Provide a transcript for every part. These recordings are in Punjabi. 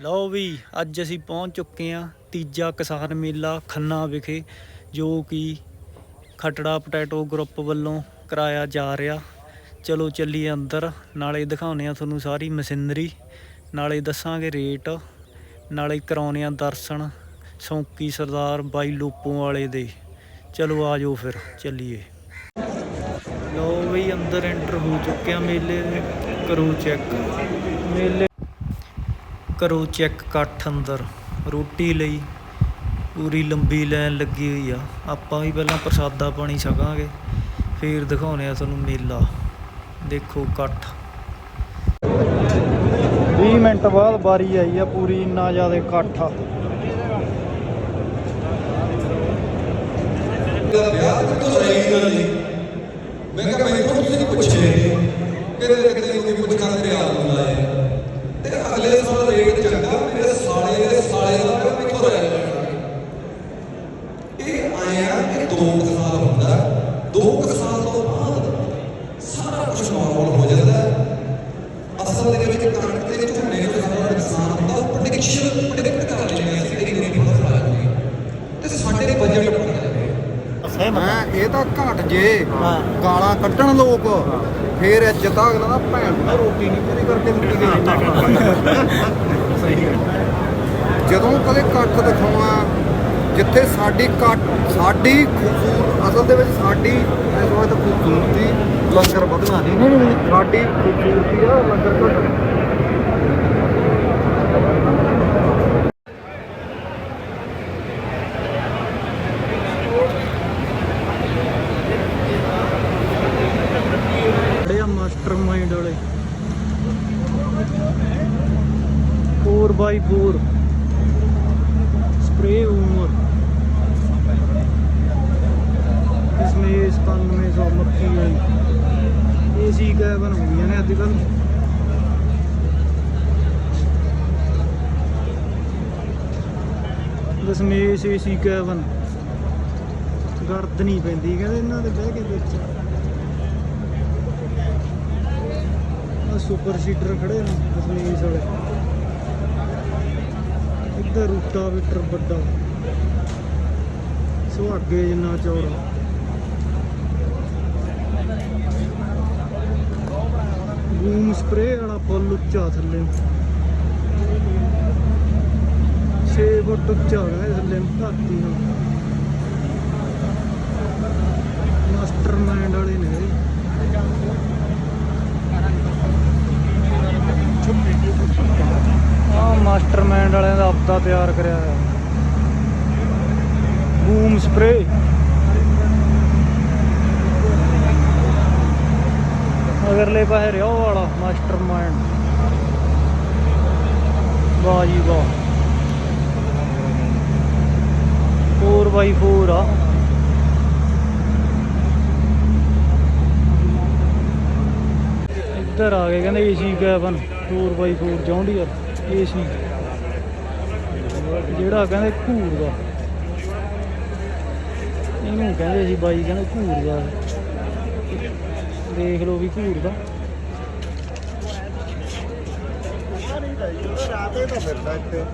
ਲਓ ਵੀ, ਅੱਜ ਅਸੀਂ ਪਹੁੰਚ ਚੁੱਕੇ ਹਾਂ ਤੀਜਾ ਕਿਸਾਨ ਮੇਲਾ ਖੰਨਾ ਵਿਖੇ, ਜੋ ਕਿ ਖਟੜਾ ਪੋਟੈਟੋ ਗਰੁੱਪ ਵੱਲੋਂ ਕਰਾਇਆ ਜਾ ਰਿਹਾ। ਚਲੋ ਚੱਲੀਏ ਅੰਦਰ, ਨਾਲੇ ਦਿਖਾਉਂਦੇ ਆ ਤੁਹਾਨੂੰ ਸਾਰੀ ਮਸ਼ੀਨਰੀ, ਨਾਲੇ ਦੱਸਾਂਗੇ ਰੇਟ, ਨਾਲੇ ਕਰਾਉਂਦੇ ਆ ਦਰਸ਼ਨ ਸੌਂਕੀ ਸਰਦਾਰ ਬਾਈ ਲੋਪੋਂ ਵਾਲੇ ਦੇ। ਚਲੋ ਆਜੋ ਫਿਰ, ਚੱਲੀਏ। ਲਓ ਵੀ, ਅੰਦਰ ਐਂਟਰ ਹੋ ਚੁੱਕਿਆ ਮੇਲੇ ਦੇ ਚੈੱਕ ਮੇਲੇ ਕਰੋ ਚੈੱਕ ਇਕੱਠ ਅੰਦਰ। ਰੋਟੀ ਲਈ ਪੂਰੀ ਲੰਬੀ ਲਾਈਨ ਲੱਗੀ ਹੋਈ ਆ। ਆਪਾਂ ਵੀ ਪਹਿਲਾਂ ਪ੍ਰਸਾਦਾ ਪਾਣੀ ਛਕਾਂਗੇ, ਫੇਰ ਦਿਖਾਉਨੇ ਆ ਤੁਹਾਨੂੰ ਮੇਲਾ। ਦੇਖੋ ਇਕੱਠ 20 ਮਿੰਟ ਬਾਅਦ ਵਾਰੀ ਆਈ ਆ ਪੂਰੀ, ਇੰਨਾ ਜ਼ਿਆਦਾ ਇਕੱਠ ਆ। ਵਿਆਹ ਤੋਂ ਰਹੀ ਨਹੀਂ ਮੈਂ ਕਿਹਾ ਮੈਨੂੰ ਤੁਸੀਂ ਪੁੱਛੇ। ਕਿਤੇ ਕਿਤੇ ਕੋਈ ਪੁੱਛ ਕਰਦੇ ਆ ਹੁੰਦਾ ਹੈ ਤੇ ਸਾਲ ਰੇਟ ਚੰਗਾ ਮੇਰੇ ਸਾਲੇ ਦੇ ਸਾਲੇ ਦਾ ਮੈਂ ਕਿੱਥੋਂ ਰਹਿ ਜਾਣਾ? ਇਹ ਆਇਆ ਕਿ ਦੋ ਕੁ ਸਾਲ ਹੁੰਦਾ ਦੋ ਕੁ ਸਾਲ ਤੋਂ ਬਾਅਦ ਸਾਰਾ ਕੁਝ ਨਾਰਮਲ ਹੋ ਜਾਂਦਾ ਅਸਲ ਦੇ ਵਿੱਚ ਕਣਕ ਤੇ ਝੋਨੇ ਦਾ ਸਾਰਾ ਨੁਕਸਾਨ ਹੁੰਦਾ ਪ੍ਰੈਡਿਕਸ਼ਨ ਪ੍ਰੈਡਿਕਟ ਕਰ ਲੈਂਦੇ ਅਸੀਂ ਕਿੰਨੀ ਕਿੰਨੀ ਫਸਲ ਆ ਜਾਊਗੀ ਤੇ ਸਾਡੇ ਬਜਟ ਬਣ ਜਾਂਦੇ ਇਹ ਤਾਂ ਘਟ ਜੇ। ਗਾਲਾਂ ਕੱਢਣ ਲੋਕ। ਫੇਰ ਇੱਜ਼ਤ ਆ ਅਗਲਾ ਦਾ ਭੈਣ ਦਾ ਰੋਟੀ ਨਹੀਂ ਪੂਰੀ ਕਰਕੇ ਦਿੱਤੀ ਗਈ ਜਦੋਂ ਕਦੇ ਕੱਟ ਦਿਖਾਉਣਾ ਜਿੱਥੇ ਸਾਡੀ ਕੱਟ ਸਾਡੀ ਖੂਬਸੂਰਤ ਅਸਲ ਦੇ ਵਿੱਚ ਸਾਡੀ ਇਸ ਵਾਰ ਤਾਂ ਖੂਬਸੂਰਤੀ ਲੰਗਰ ਵਧਣਾ ਨਹੀਂ। ਸਾਡੀ ਖੂਬਸੂਰਤੀ ਆ ਲੰਗਰ ਘਟਣਾ ਖੜੇ ਆ ਮਾਸਟਰ ਮਾਈਂਡ ਵਾਲੇ 4x4 ਸਪਰੇ ਉਮਰ इसमें इस कान में सौ मक्खी है एसी कैबन हो गई ने अजकल ਦਸਮੇਸ਼ ਏਸੀ ਕੈਬਨ ਗਰਦ ਨਹੀਂ ਪੈਂਦੀ ਕਹਿੰਦੇ ਇਹਨਾਂ ਦੇ ਬਹਿ ਕੇ ਵਿੱਚ ਆ ਸੁਪਰ ਸੀਟਰ ਖੜੇ ਨੇ ਦਸਮੇਸ਼ ਵਾਲੇ ਇੱਧਰ ਰੂਟਾਵੀਟਰ ਵੱਡਾ। ਸੁਹਾਗੇ ਜਿੰਨਾ ਚੌੜਾ। ਬੂਮ ਸਪਰੇ ਵਾਲਾ ਫੁੱਲ ਉੱਚਾ ਥੱਲੇ। 6 ਫੁੱਟ ਉੱਚਾ ਹੋਣਾ ਥੱਲੇ, ਧਰਤੀ ਨਾਲ। ਮਾਸਟਰ ਮਾਈਂਡ ਵਾਲੇ ਨੇ ਇਹ। ਆ ਮਾਸਟਰਮਾਈਂਡ ਵਾਲਿਆਂ ਦਾ ਤਿਆਰ ਕਰਿਆ ਹੋਇਆ। Boom spray. ਅਗਰਲੇ ਪਾਸੇ ਰਿਓ ਵਾਲਾ ਮਾਸਟਰਮਾਈਂਡ ਵਾਹ ਜੀ ਵਾਹ। 4x4 ਆ। ਇੱਧਰ ਆ ਗਏ, ਕਹਿੰਦੇ AC cabin 4x4 John Deere AC ਜਿਹੜਾ ਕਹਿੰਦੇ ਘੂਰ ਦਾ। ਇਹਨੂੰ ਕਹਿੰਦੇ ਸੀ ਬਾਈ, ਕਹਿੰਦੇ ਘੂਰ ਦਾ। ਦੇਖ ਲਓ ਵੀ ਘੂਰ ਦਾ। ਰਾਤੇ ਤਾਂ ਫਿਰਦਾ ਇੱਥੇ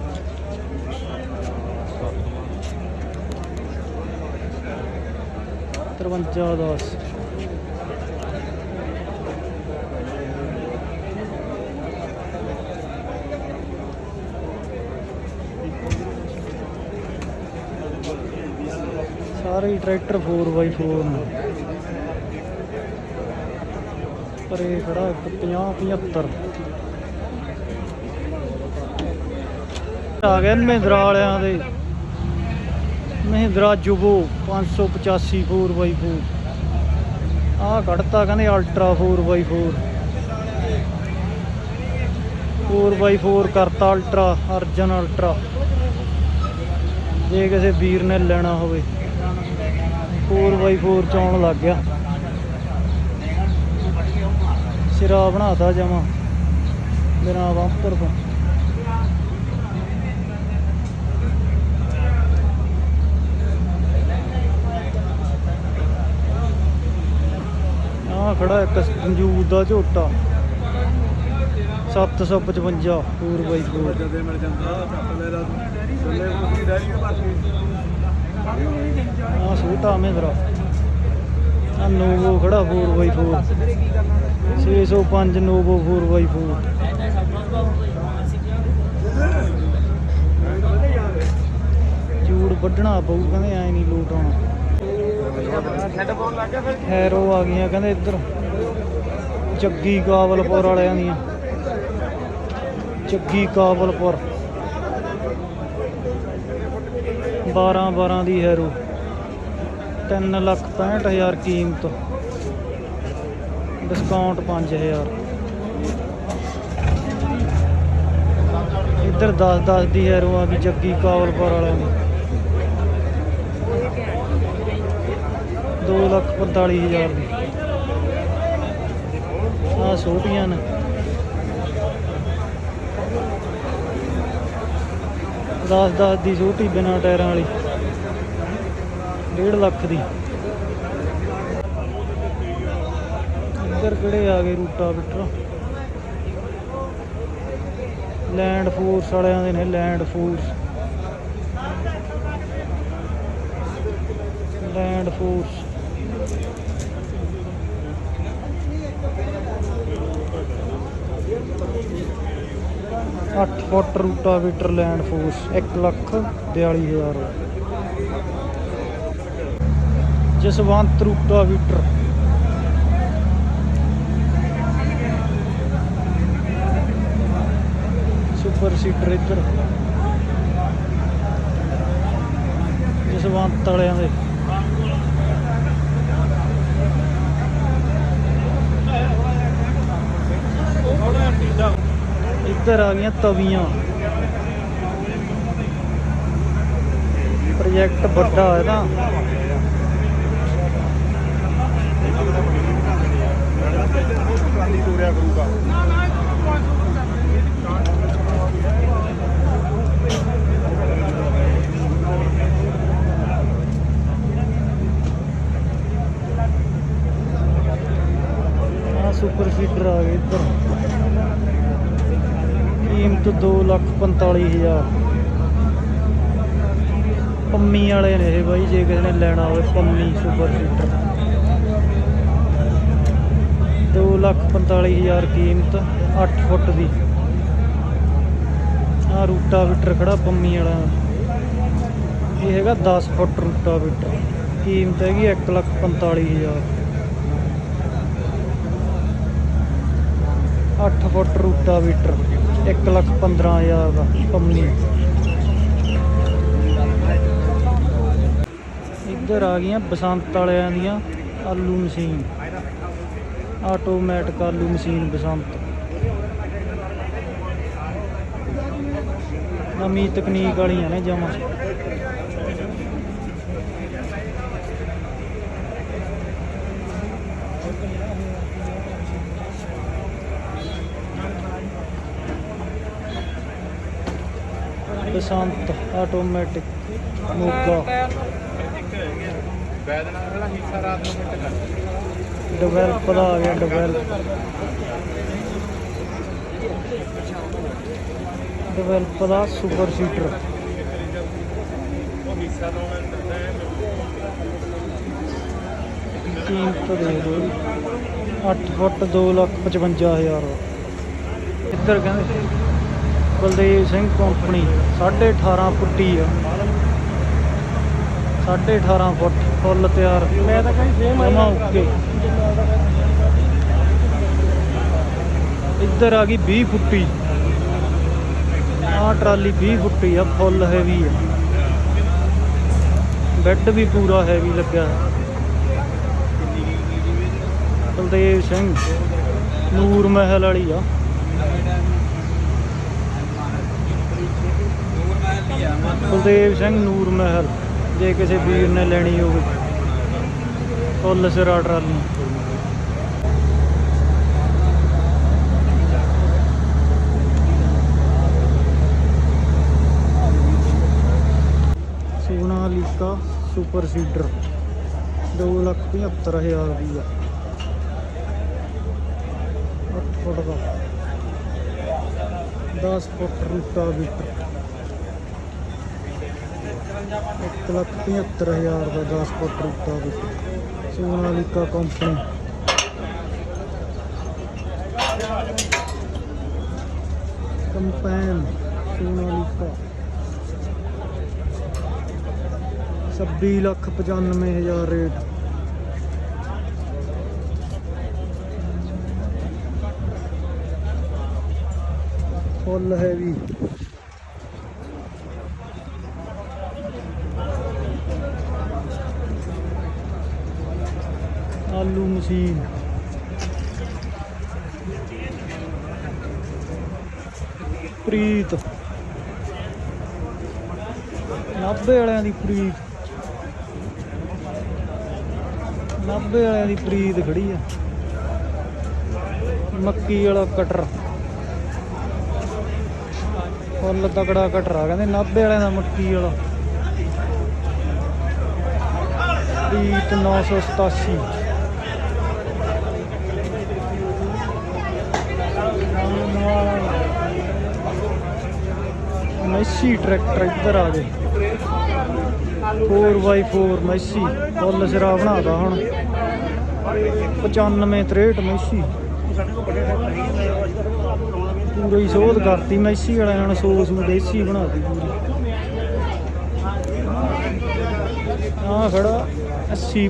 ਤਰਵੰਜਾ ਦਸ। ਸਾਰੇ ਹੀ ਟਰੈਕਟਰ 4x4 ਨੇ। ਪਰ ਇਹ ਖੜਾ ਇੱਕ 50 75 ਆ ਗਏ ਮਹਿੰਦਰਾ ਵਾਲਿਆਂ ਦੇ। ਮਹਿੰਦਰਾ ਜੁਬੋ 585 4x4 ਆਹ ਕੱਢਤਾ ਕਹਿੰਦੇ ਅਲਟਰਾ 4x4 4x4 ਕਰਤਾ ਅਲਟਰਾ ਅਰਜਨ ਅਲਟਰਾ ਜੇ ਕਿਸੇ ਵੀਰ ਨੇ ਲੈਣਾ ਹੋਵੇ। 4x4 ਆਉਣ ਲੱਗ ਗਿਆ। ਸਿਰਾ ਬਣਾਤਾ ਜਮਾ। ਬਿਨਾ ਬੰਪਰ ਤੋਂ। ਆ ਖੜਾ ਇੱਕ ਸੰਜੂਦ ਦਾ ਝੋਟਾ। 755 4 ਬਾਈ 4 ਜਦੇ ਮਿਲ ਜਾਂਦਾ ਚੱਕ ਲੈ ਦਾ ਡੈਰੀ ਆ ਬਾਕੀ ਛੋਟਾ ਮਹਿੰਦਰਾ ਆ ਨੋਵੋ ਖੜਾ 4x4 605 ਨੋਵੋ 4x4 ਚੂੜ ਵੱਢਣਾ ਪਊ, ਕਹਿੰਦੇ ਐ ਨਹੀਂ ਲੋਟ ਆਉਣਾ। ਹੈਰੋ ਆ ਗਈਆਂ, ਕਹਿੰਦੇ ਇੱਧਰ। ਚੱਗੀ ਕਾਬਲਪੁਰ ਵਾਲਿਆਂ ਦੀਆਂ। ਚੱਗੀ ਕਾਬਲਪੁਰ। 12 12 ਦੀ ਹੈਰੋ। 3 ਲੱਖ 65000 ਕੀਮਤ। ਡਿਸਕਾਊਂਟ 5000 ਇੱਧਰ 10 10 ਦੀ ਹੈਰੋ ਆ ਗਈ ਜੱਗੀ ਕਾਬਲਪੁਰ ਵਾਲਿਆਂ ਦੀ। 2 ਲੱਖ 45000 ਦੀ। ਆ ਛੋਟੀਆਂ ਨੇ। 10 10 ਦੀ ਛੋਟੀ ਬਿਨਾ ਟਾਇਰਾਂ ਵਾਲੀ। 1.5 ਲੱਖ ਦੀ। ਇੱਧਰ ਕਿਹੜੇ ਆ ਗਏ ਰੂਟਾ ਬਿਟਰ ਲੈਂਡ ਫੋਰਸ ਵਾਲਿਆਂ ਦੇ ਨੇ ਲੈਂਡ ਫੋਰਸ ਲੈਂਡ ਫੋਰਸ ਅੱਠ foot rotavator land force 1 lakh 42000 Jaswant rotavator super seeder ਇੱਧਰ। ਜਸਵੰਤ ਵਾਲਿਆਂ ਦੇ। ਇੱਧਰ ਆ ਗਈਆਂ ਤਵੀਆਂ। ਪ੍ਰੋਜੈਕਟ ਵੱਡਾ ਹੈ ਨਾ। ਟਰਾਲੀ ਤੋਰਿਆ ਕਰੂਗਾ। ਆ ਸੁਪਰ ਸੀਡਰ ਆ ਗਏ ਇੱਧਰ। ਕੀਮਤ 245000 ਪੰਮੀ ਵਾਲੇ ਨੇ ਇਹ ਬਾਈ, ਜੇ ਕਿਸੇ ਨੇ ਲੈਣਾ ਹੋਵੇ ਪੰਮੀ ਸੁਪਰ ਸ਼ੀਟਰ ਸੀਡਰ 245000 ਕੀਮਤ 8 ਫੁੱਟ ਦੀ। ਆ ਰੂਟਾ ਵਿਟਰ ਖੜਾ ਪੰਮੀ ਵਾਲਾ। ਇਹ ਹੈਗਾ 10 ਫੁੱਟ ਰੂਟਾ ਵਿਟਰ ਕੀਮਤ ਹੈਗੀ 145000 8 ਫੁੱਟ ਰੂਟਾ ਵੀਟਰ 1 ਲੱਖ 15000 ਦਾ ਪੰਮੀ ਇੱਧਰ ਆ ਗਈਆਂ ਬਸੰਤ ਵਾਲਿਆਂ ਦੀਆਂ ਆਲੂ ਮਸ਼ੀਨ। ਆਟੋਮੈਟਿਕ ਆਲੂ ਮਸ਼ੀਨ ਬਸੰਤ ਨਵੀਂ ਤਕਨੀਕ ਵਾਲੀਆਂ ਨੇ ਜਮਾ ਬਸੰਤ ਆਟੋਮੈਟਿਕ ਮੋਗਾ ਬੈਦ ਨਾਲ ਜਿਹੜਾ ਹਿੱਸਾ ਰਾਤ ਨੂੰ ਮਿੰਟ ਕਰ ਡਿਵੈਲਪ ਦਾ ਆ ਗਿਆ ਡਿਵੈਲਪ ਡਿਵੈਲਪ ਦਾ ਸੁਪਰ ਸੀਟਰ। ਉਹ ਹਿੱਸਾ ਕੀਮਤ ਦੇ ਦੋ 8 ਫੁੱਟ 2 ਲੱਖ 55000 ਇੱਧਰ ਕਹਿੰਦੇ ਬਲਦੇਵ ਸਿੰਘ ਕੰਪਨੀ 18.5 ਫੁੱਟੀ ਆ। 18.5 ਫੁੱਟ ਫੁੱਲ ਤਿਆਰ। ਮੈਂ ਤਾਂ ਕਹੀਂ ਸੇਮ ਆ ਓਕੇ ਇੱਧਰ ਆ ਗਈ 20 ਫੁੱਟੀ। ਆਹ ਟਰਾਲੀ 20 ਫੁੱਟੀ ਆ ਫੁੱਲ ਹੈਵੀ ਆ। ਬੈੱਡ ਵੀ ਪੂਰਾ ਹੈਵੀ ਲੱਗਾ ਹੈ ਬਲਦੇਵ ਸਿੰਘ ਨੂਰ ਮਹਿਲ ਵਾਲੀ ਆ। ਬਲਦੇਵ ਸਿੰਘ ਨੂਰ ਮਹਿਲ। ਜੇ ਕਿਸੇ ਵੀਰ ਨੇ ਲੈਣੀ ਹੋਵੇ। ਫੁੱਲ ਸਿਰਾ ਟਰਾਲੀ ਸੋਨਾਲੀਕਾ ਸੁਪਰ ਸੀਡਰ 275000 ਦੀ ਆ। 8 ਫੁੱਟ ਦਾ। 10 ਫੁੱਟ ਰੂਟਾ ਬੀਟਰ ਇੱਕ ਲੱਖ 75 ਹਜ਼ਾਰ ਦਾ 10 foot rotavator Sonalika company. Company, Sonalika. 26 lakh 95 ਹਜ਼ਾਰ ਰੇਟ। Full heavy. ਆਲੂ ਮਸ਼ੀਨ। ਪ੍ਰੀਤ। 90 ਵਾਲਿਆਂ ਦੀ ਪ੍ਰੀਤ। 90 ਵਾਲਿਆਂ ਦੀ ਪ੍ਰੀਤ ਖੜੀ ਆ। ਮੱਕੀ ਵਾਲਾ ਕਟਰ। ਫੁੱਲ ਤਕੜਾ ਕਟਰ ਆ, ਕਹਿੰਦੇ 90 ਵਾਲਿਆਂ ਦਾ ਮੱਕੀ ਵਾਲਾ। ਪ੍ਰੀਤ 987 ਮੈਸੀ ਟਰੈਕਟਰ ਇੱਧਰ ਆ ਗਏ 4x4 ਮੈਸੀ ਫੁੱਲ ਸਿਰਾ ਬਣਾਦਾ ਹੁਣ। 95 63 ਮੈਸੀ ਪੂਰੀ ਸੋਧ ਕਰਤੀ ਮੈਸੀ ਵਾਲਿਆਂ ਨੇ ਸੋਸ ਨੂੰ ਦੇਸੀ ਬਣਾਤੀ ਪੂਰੀ। ਆ ਖੜਾ 80